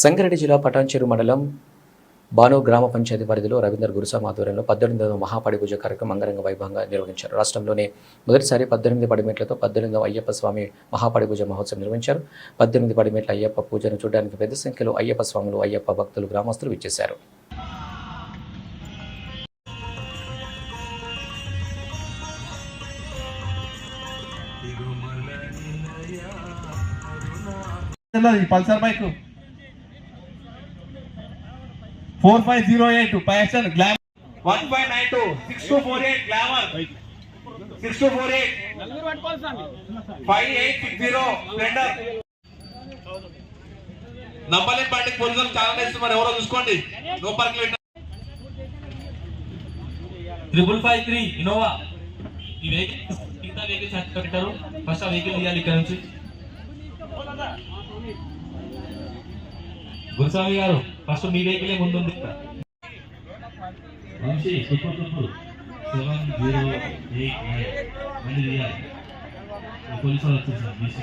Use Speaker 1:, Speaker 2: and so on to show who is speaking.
Speaker 1: సంగారెడ్డి జిల్లా పటాన్చెరు మండలం బాను గ్రామ పంచాయతీ పరిధిలో రవీందర్ గురుసాం ఆధ్వర్యంలో పద్దెనిమిదవ మహాపడి పూజ కార్యక్రమం అంగరంగ వైభవంగా నిర్వహించారు. రాష్ట్రంలోనే మొదటిసారి పద్దెనిమిది పడిమెట్లతో పద్దెనిమిదవ అయ్యప్ప స్వామి మహాపడి పూజ మహోత్సవం నిర్వహించారు. పద్దెనిమిది పడిమెట్ల అయ్యప్ప పూజను చూడడానికి పెద్ద సంఖ్యలో అయ్యప్ప స్వాములు అయ్యప్ప భక్తులు గ్రామస్తులు విచ్చేశారు.
Speaker 2: ఈ Pulsar bike. Four five zero eight Passion Glamour. One five nine two six two four eight Glamour. Six two four eight five eight six zero Splendor నంబర్లేని బండికి పోలీసులు చాలా ఇస్తున్నారు ఎవరో చూసుకోండి. No parking
Speaker 3: triple five three Innova. ఈ vehicle మిగతా vehicle certificate పెట్టారు first ఆ వెహికల్ తీయాలి ఇక్కడ నుంచి. గురుస్వామి గారు ఫస్ట్ మీ వెహికలే ముందుంది. Vamsi super super seven zero eight nine. మళ్ళీ వాళ్ళు వచ్చారు సార్ బీసీ